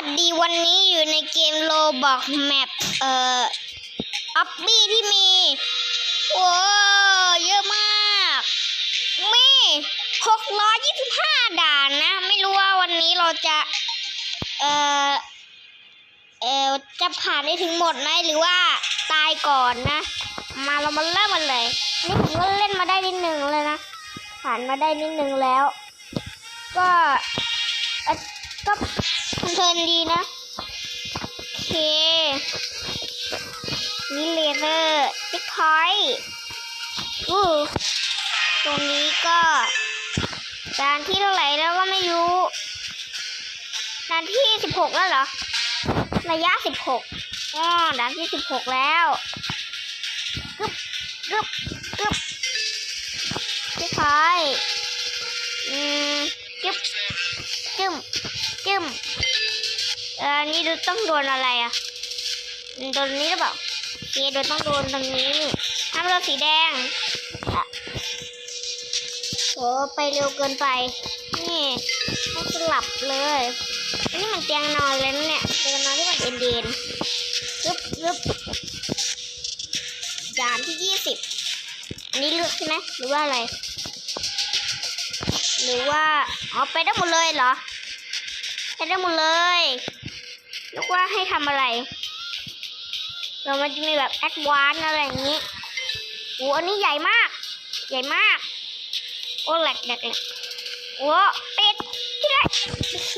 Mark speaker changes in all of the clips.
Speaker 1: วัสดีวันนี้อยู่ในเกมโลบอกแมปเอ่ออัปบี้ที่มีโอ้เยอะมากมี625ด่านนะ ไม่รู้ว่าวันนี้เราจะ เอ่อเอ่อจะผ่านได้ถึงหมดไหมหรือว่าตายก่อนนะ มาเรามาเริ่มกันเลยนี่ผมก็เล่นมาได้นิดหนึ่งเลยนะ ผ่านมาได้นิดหนึ่งแล้ว ก็ก็ เพลินดีนะ โอเค นี่เลเซอร์จิ๊กพอยต์อู้ตรงนี้ก็ด่านที่เท่าไหร่แล้วก็ไม่รู้ด่านที่สิบหกแล้วเหรอ ระยะสิบหกอ๋อด่านที่สิบหกแล้วกึบกึบกึบจิ๊กพอยต์อืมกึบกึมกึม ออนี่ดูต้องโดนอะไรอะโดนนี้หรือเปล่าเคโดนต้องโดนตรงนี้ห้ามโดนสีแดงอะโอ้ไปเร็วเกินไป นี่ต้องสลับเลย อันนี้มันเตียงนอนเลยนะเนี่ยเตียงนอนที่มันเอ็นเดนรึบรึบจานที่ยี่สิบอันนี้เลือกใช่ไหมหรือว่าอะไร หรือว่าอ๋อไปได้หมดเลยเหรอไปได้หมดเลย เรียกว่าให้ทำอะไร เรามันจะมีแบบแอดวานอะไรอย่างนี้โอ้อันนี้ใหญ่มาก ใหญ่มาก โอ้แหลกแหลกแหลกโอ้เป็ดที่ไรโอเค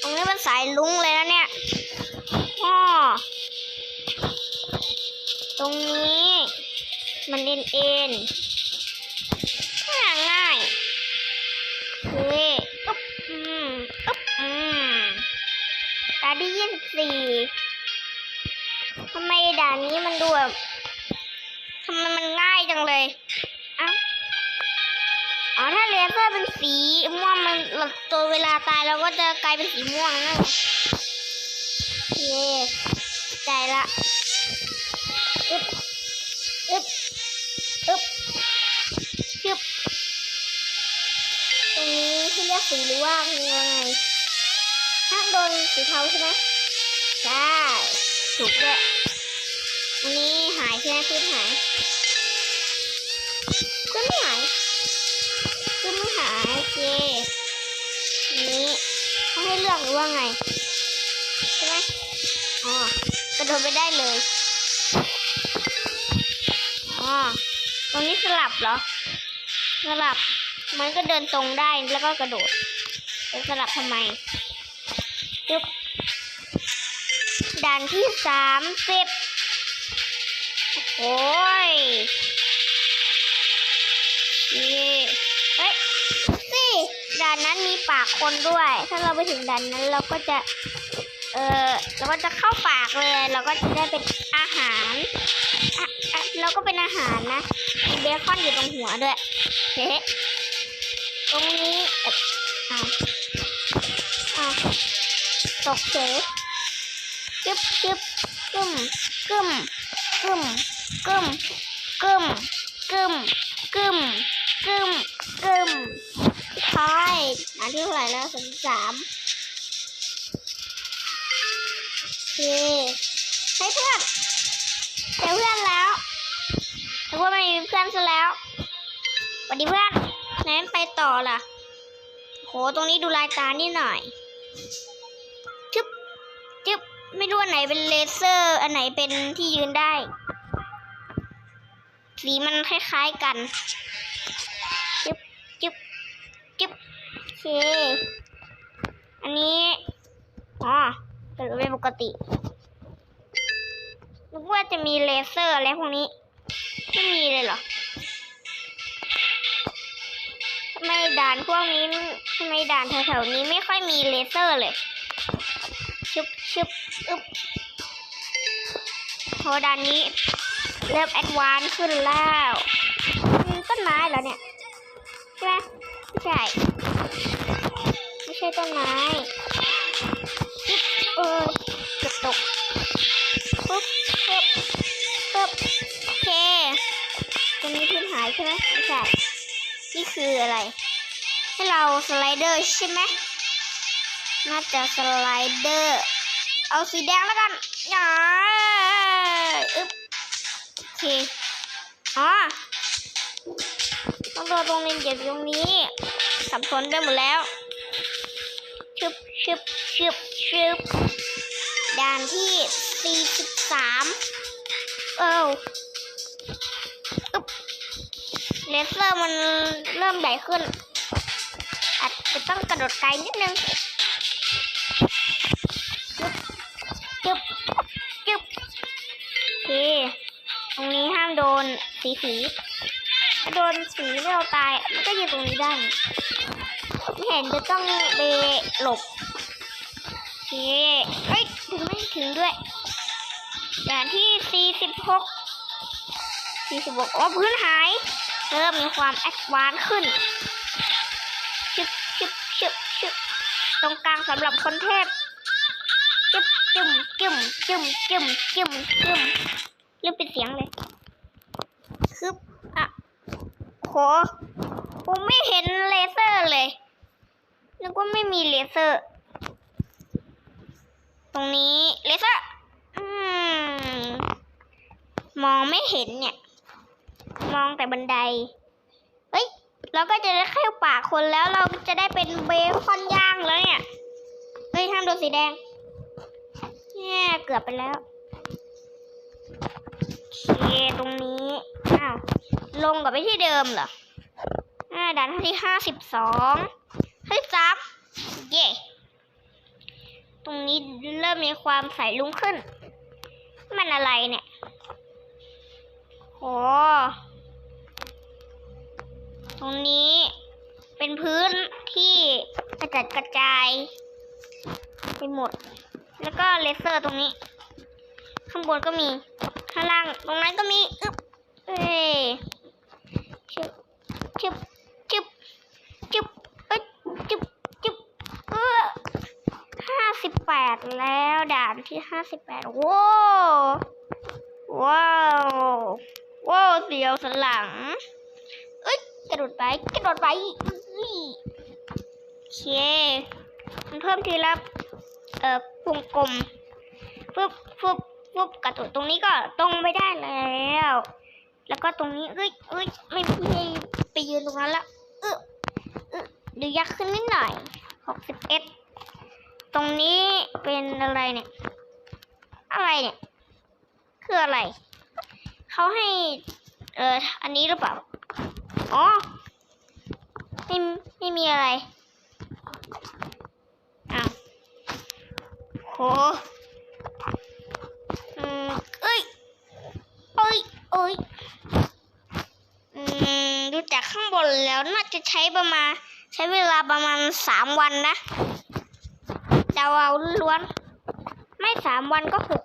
Speaker 1: ตรงนี้มันสายลุงเลยนะเนี่ยอ้อตรงนี้ มันเอ็นเอ็น ตาที่ยี่สิบสี่ทำไมด่านนี้มันดูแบบทำไมมันง่ายจังเลยอ๋อถ้าเลเซอร์เป็นสีม่วงมันตัวเวลาตายเราก็จะกลายเป็นสีม่วงนะโอเคใจละอึ๊บอึ๊บอึ๊บชึบตรงนี้ที่เรียกสีหรือว่าอยังไง ถ้ามโดนสีเทาใช่ไหมใช่ถูกด้วยอันนี้หายใช่ไหมขึ้นหายขึ้นไม่หายขึ้นไม่หายโอเคนนี้เขาให้เลือกหรือว่าไงใช่ไหมอ๋อกระโดดไปได้เลยอ๋อตรงนี้สลับเหรอสลับมันก็เดินตรงได้แล้วก็กระโดดจะสลับทำไม จึ๊บด่านที่สามสิบโอ้ยนี่เฮ้ยสิด่านนั้นมีปากคนด้วย ถ้าเราไปถึงด่านนั้นเราก็จะเออเราก็จะเข้าปากเลย เราก็จะได้เป็นอาหารอะอะเราก็เป็นอาหารนะมีเบคอนอยู่ตรงหัวด้วยเฮ้ตรงนี้อ่าวอ้าว ตกเฉยจึ๊บจึ๊บกึมกึมกึมกึมกึมกึมกึมกึมกึมทายอันที่เท่าไหร่แล้วสามสามเคให้เพื่อนเจอเพื่อนแล้วแต่ว่าไม่มีเพื่อนซะแล้วสวัสดีเพื่อนไหนไปต่อล่ะ โห ตรงนี้ดูลายตานี่หน่อย จึ๊บไม่รู้อันไหนเป็นเลเซอร์ อันไหนเป็นที่ยืนได้ สีมันคล้ายๆกัน จึ๊บจึ๊บจึ๊บโอเค อันนี้ อ๋อเป็นปกตินึกว่าจะมีเลเซอร์อะไรพวกนี้ ไม่มีเลยเหรอทำไมด่านพวกนี้ทำไมด่านแถวๆนี้ไม่ค่อยมีเลเซอร์เลย ชึบชึบอึบพอด่านนี้ เริ่มแอดวานซ์ขึ้นแล้วมีต้นไม้เหรอเนี่ย ใช่ไหมไม่ใช่ ไม่ใช่ต้นไม้อึบเออเกือบตกปุ๊บปุ๊บปุ๊บโอเคตรงนี้พื้นหายใช่ไหมไม่ใช่ นี่คืออะไร ให้เราสไลเดอร์ใช่ไหมน่าจะสไลเดอร์ เอาสีแดงแล้วกันอย่าอึ๊บโอเคอ๋อต้องรอตรงนี้เดี๋ยวตรงนี้สับสนไปหมดแล้วชึบชึบชึบชึบด่านที่43เอ้าอึ๊บเลเซอร์มันเริ่มใหญ่ขึ้นอาจจะต้องกระโดดไกลนิดนึง สีสีโดนสีไม่เราตาย มันก็อยู่ตรงนี้ได้ ไม่เห็นจะต้องไปหลบโอเคเอ้ย ถึงไม่ถึงด้วยด่านที่ 46 46โอ้พื้นหาย เริ่มมีความแอดวานขึ้นชึบชึบชึบชึบตรงกลางสำหรับคนเทพจึ๊บจึ๊มจึ๊มจึ๊มจึ๊มจึ๊มจึ๊มเริ่มเป็นเสียงเลยคืออะ โหผมไม่เห็นเลเซอร์เลยนึกว่าไม่มีเลเซอร์ ตรงนี้เลเซอร์อมมองไม่เห็นเนี่ย มองแต่บันได เฮ้ย เราก็จะได้เข้าป่าคนแล้วเราจะได้เป็นเบคอนย่างแล้วเนี่ย เฮ้ยห้ามโดนสีแดงเนี่ยเกือบไปแล้วเคตรงนี้ อ้าว ลงกับไปที่เดิมเหรอด่านที่ห้าสิบสองห้าสิบสามเย่ตรงนี้เริ่มมีความใสลุ้งขึ้น มันอะไรเนี่ยโหตรงนี้เป็นพื้นที่กระจัดกระจายไปหมด แล้วก็เลเซอร์ตรงนี้ ข้างบนก็มี ข้างล่างตรงนั้นก็มี อึ๊บ เอ้ ชึบชึบชึบเอ้ยชึบชึบเออห้าสิบแปดแล้วด่านที่ห้าสิบแปดว้าวว้าวว้าวเสียวสลังเอ้ยกระโดดไปกระโดดไปอุ้ยโอเคมันเพิ่มทีละเอ่อวงกลมปุ๊บปุ๊บปุ๊บกระตุกตรงนี้ก็ตรงไม่ได้แล้ว แล้วก็ตรงนี้เอ้ยเอ้ยไม่ไม่ ไปยืนตรงนั้นละเออเออเดี๋ยวยักขึ้นนิดหน่อยหกสิบเอ็ดตรงนี้เป็นอะไรเนี่ย อะไรเนี่ย คืออะไร เขาให้ เอออันนี้หรือเปล่า อ๋อ ไม่ไม่มีอะไร อ้าวโหอืมเอ้ยเอ้ยเอ้ยอืม ดูจากข้างบนแล้วน่าจะใช้ประมาณ ใช้เวลาประมาณสามวันนะเดาเอาล้วน ไม่สามวันก็หก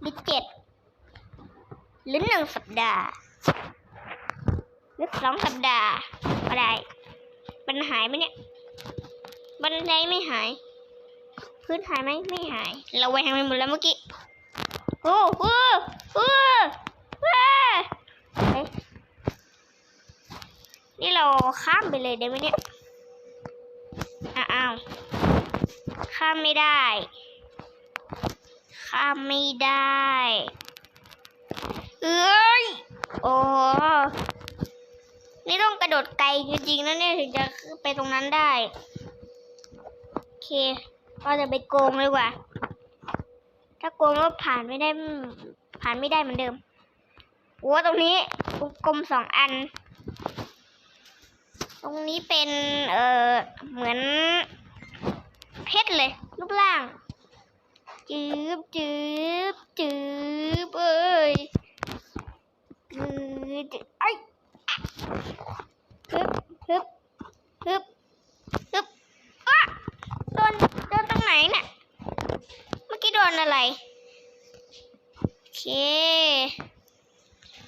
Speaker 1: หรือเจ็ดหรือหนึ่งสัปดาห์หรือสองสัปดาห์ก็ได้มันหายไหมเนี่ยบันไดไม่หาย พื้นหายไหมไม่หาย เราแวงไปหมดแล้วเมื่อกี้ โอ้โหโอ้โหเฮ้ย นี่เราข้ามไปเลยได้ไหมเนี่ยอ้าวข้ามไม่ได้ ข้ามไม่ได้ เอ้ย โอ้นี่ต้องกระโดดไกลจริงๆนะเนี่ยถึงจะขึ้นไปตรงนั้นได้ โอเค ก็จะไปโกงเลยว่ะ ถ้าโกงก็ผ่านไม่ได้ ผ่านไม่ได้เหมือนเดิมโอ้ตรงนี้กลมสองอัน รงนี้เป็นเออเหมือนเพชรเลย รูปร่างจืบจืบจืบเอ้ยจืบจืบไอ้ฮึบฮึบฮึบฮึบอะโดนโดนตรงไหนเนี่ยเมื่อกี้โดนอะไรโอเค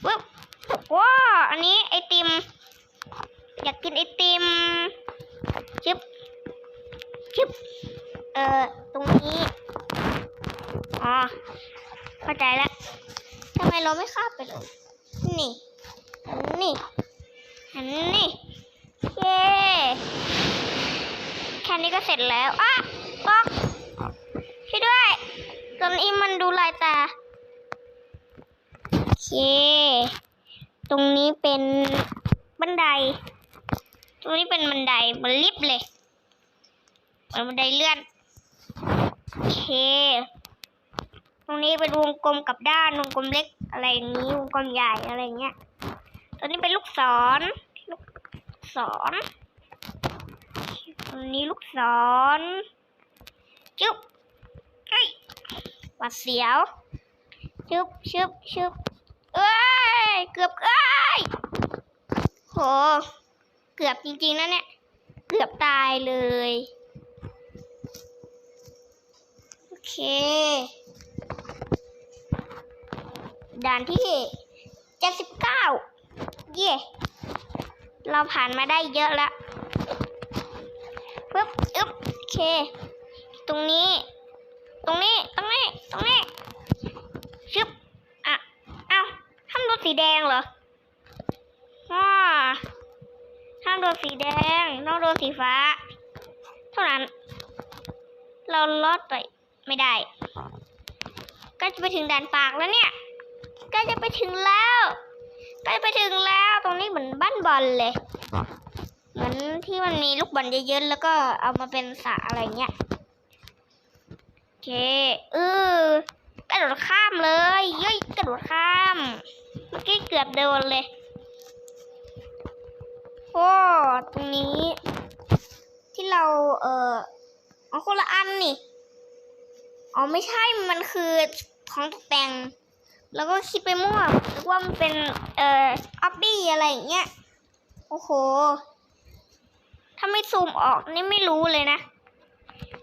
Speaker 1: ปึ๊บว้าอันนี้ไอติม อยากกินไอติมชึบชึบเอ่อตรงนี้ อ๋อ เข้าใจแล้วทำไมเราไม่ข้าไปเลย นี่ นี่นนี่ เย้แค่นี้ก็เสร็จแล้วอะบอกช่วยด้วยตอนนี้มันดูลายตา โอเค ตรงนี้เป็นบันได รงนี้เป็นบันไดมันลิฟต์เลยมือนบันไดเลื่อนโอเค ตรงนี้เป็นวงกลมกับด้านวงกลมเล็กอะไรอย่างนี้วงกลมใหญ่อะไรเงี้ยตรงนี้เป็นลูกศรลูกศรตรงนี้ลูกศรจุ๊บเอ้ยหวัดเสียวชึบชึบชึบเอ้ยเกือบเอ้ยโห เกือบจริงๆนะเนี่ย เกือบตายเลย โอเค ด่านที่เจ็ดสิบเก้าเย่เราผ่านมาได้เยอะแล้วปึ๊บอึ๊บโอเค ตรงนี้ ตรงนี้ ตรงนี้ ตรงนี้ ชึบ อะ เอ้าห้ามโดนสีแดงเหรออ่าห้ามโดน สีแดง ต้องโดนสีฟ้า เท่านั้น เราลอดไปไม่ได้ ก็จะไปถึงด่านปากแล้วเนี่ยกล้จะไปถึงแล้วใกล้ไปถึงแล้วตรงนี้เหมือนบ้านบอลเลย เหมือนที่มันมีลูกบอลเยอะๆแล้วก็เอามาเป็นสระอะไรเงี้ยโอเคเออกระโดดข้ามเลยเย้ยกระโดดข้าม เมื่อกี้เกือบโดนเลย โอ้ตรงนี้ ที่เราเออเอาคนละอันนี่อ๋อไม่ใช่มันคือของตกแต่ง แล้วก็คิดไปมั่วนึกว่ามันเป็นเอ่อออบบี้อะไรอย่างเงี้ยโอ้โห ถ้าไม่ซูมออกนี่ไม่รู้เลยนะ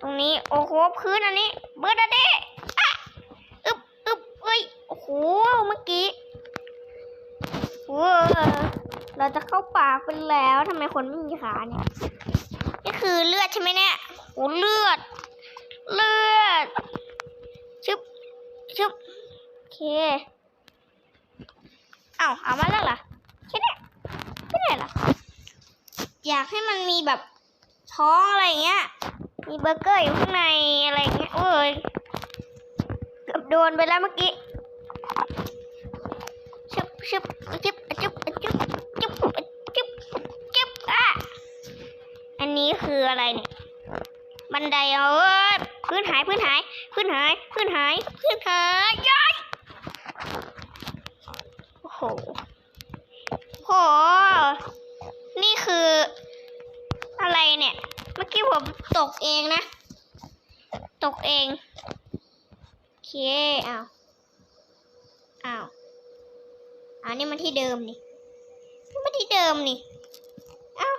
Speaker 1: ตรงนี้โอ้โหพื้นอันนี้เบิร์ดอะเด้อะอึบอึบเอ้ย โอ้โห เมื่อกี้เว้อ เราจะเข้าป่าไปแล้วทำไมคนไม่มีขาเนี่ย นี่คือเลือดใช่ไหมเนี่ยโอ้เลือด เลือด ชึบ ชึบ โอเค เอาเอามาแล้วเหรอแค่นี้แค่นี้ยเหรอยากให้มันมีแบบท้องอะไรเงี้ย มีเบอร์เกอร์อยู่ข้างในอะไรเงี้ยโอ้ย เกือบโดนไปแล้วเมื่อกี้ชึบชึบชึบชึบชึบชึบชึบชึบอะ อันนี้ คืออะไรเนี่ย บันไดเอาเอ้ยพื้นหายพื้นหาย พื้นหายพื้นหายพื้นหายย้ายโอ้โหโห นี่คือ อะไรเนี่ย เมื่อกี้ผมตกเองนะ ตกเองโอเคอ้าวอ้าวอ้านี่มันที่เดิมนี่นี่มันที่เดิมนี่ อ้าว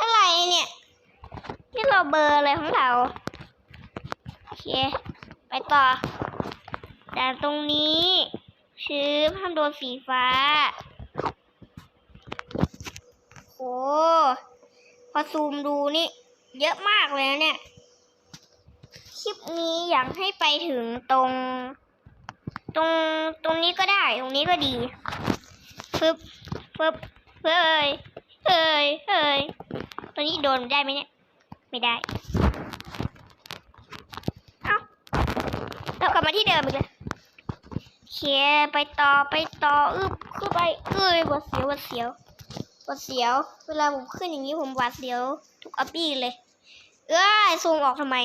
Speaker 1: อะไรเนี่ย นี่เราเบอร์อะไรของเรา โอเค ไปต่อแต่ตรงนี้ ชื้อห้ามโดนสีฟ้า โอ้พอซูมดูนี่ เยอะมากเลยนะเนี่ย คลิปนี้อยากให้ไปถึงตรง ตรงตรงนี้ก็ได้ ตรงนี้ก็ดีฟึบฟึบเฮ้ยเฮ้ยเฮ้ยตรงนี้โดนได้ไหมเนี่ย ไม่ได้ เอ้าเรากลับมาที่เดิมอีกเลยเคลียไปต่อไปต่ออึบขึ้นไปเอ้ยหวาดเสียวหวาดเสียวหวาดเสียว เวลาผมขึ้นอย่างนี้ผมหวาดเสียวทุกอัปปี้เลย เอ้ยซูมออกทำไม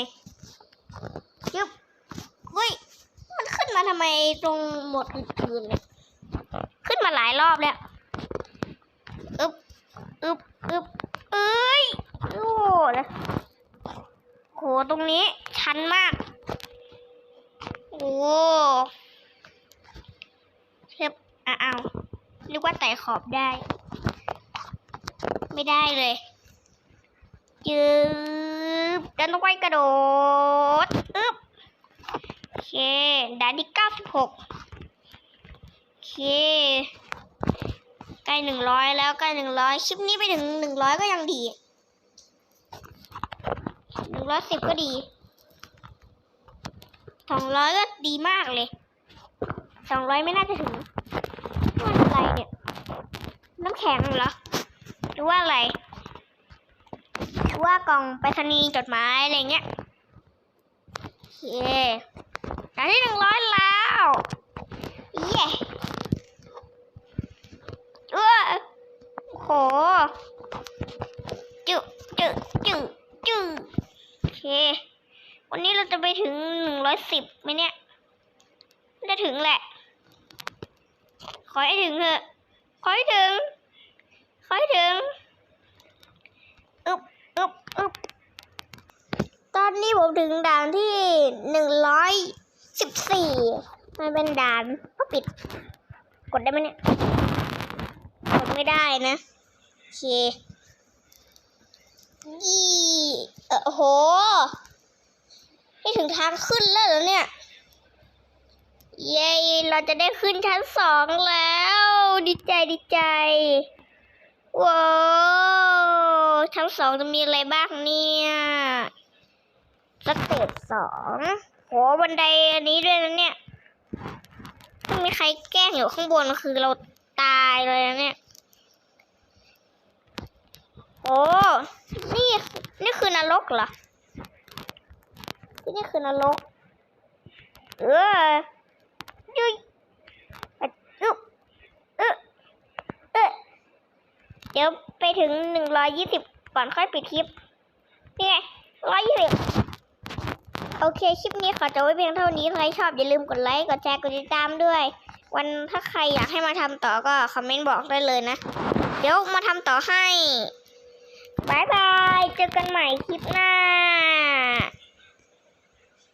Speaker 1: ยึบเฮ้ย มันขึ้นมาทำไมตรงหมดอื่นๆเนี่ยขึ้นมาหลายรอบแล้วอึบอึบอึบเอ้ย โอ้โหนะโห ตรงนี้ ชันมาก โอ้เทียบอ้าวนึกว่าไต่ขอบได้ ไม่ได้เลยจืบดันต้องไปกระโดดอึ๊บโอเคด่านที่เก้าสิบหกโอเคใกล้หนึ่งร้อยแล้วใกล้หนึ่งร้อยคลิปนี้ไปถึงหนึ่งร้อยก็ยังดี หนึ่งร้อยสิบก็ดีสองร้อยก็ดีมากเลยสองร้อยไม่น่าจะถึงมันอะไรเนี่ย น้ำแข็งเหรอ หรือว่าอะไรโถว่ากล่องไปรษณีย์จดหมายอะไรเงี้ยเคด่านที่หนึ่งร้อยแล้ว เย้เออโห จุ จุ จุ จุโอเค วันนี้เราจะไปถึงหนึ่งร้อยสิบไหมเนี่ยจะถึงแหละ ขอให้ถึงเถอะ ขอให้ถึง ขอให้ถึง อึบอึบอึบตอนนี้ผมถึงด่านที่หนึ่งร้อยสิบสี่มันเป็นด่านก็ปิด กดได้ไหมเนี่ย กดไม่ได้นะ โอเค ยี่เออโอ้โห นี่ถึงทางขึ้นแล้วเหรอเนี่ย เย้เราจะได้ขึ้นชั้นสองแล้ว ดีใจดีใจ ว้าวชั้นสองจะมีอะไรบ้างเนี่ยสเตจสองโหบันไดอันนี้ด้วยนะเนี่ย ถ้ามีใครแกล้งอยู่ข้างบนคือเราตายเลยนะเนี่ย โอ้นี่ นี่คือนรกเหรอ ที่นี่คือนรก เออยุยอะอึ๊บเออเออเดี๋ยวไปถึงหนึ่งร้อยยี่สิบก่อนค่อยปิดคลิป นี่ไงร้อยยี่สิบโอเค คลิปนี้ขอจบไว้เพียงเท่านี้ใครชอบอย่าลืมกดไลค์ กดแชร์ กดติดตามด้วย วันถ้าใครอยากให้มาทำต่อก็คอมเมนต์บอกได้เลยนะ เดี๋ยวมาทำต่อให้ บายบาย เจอกันใหม่คลิปหน้า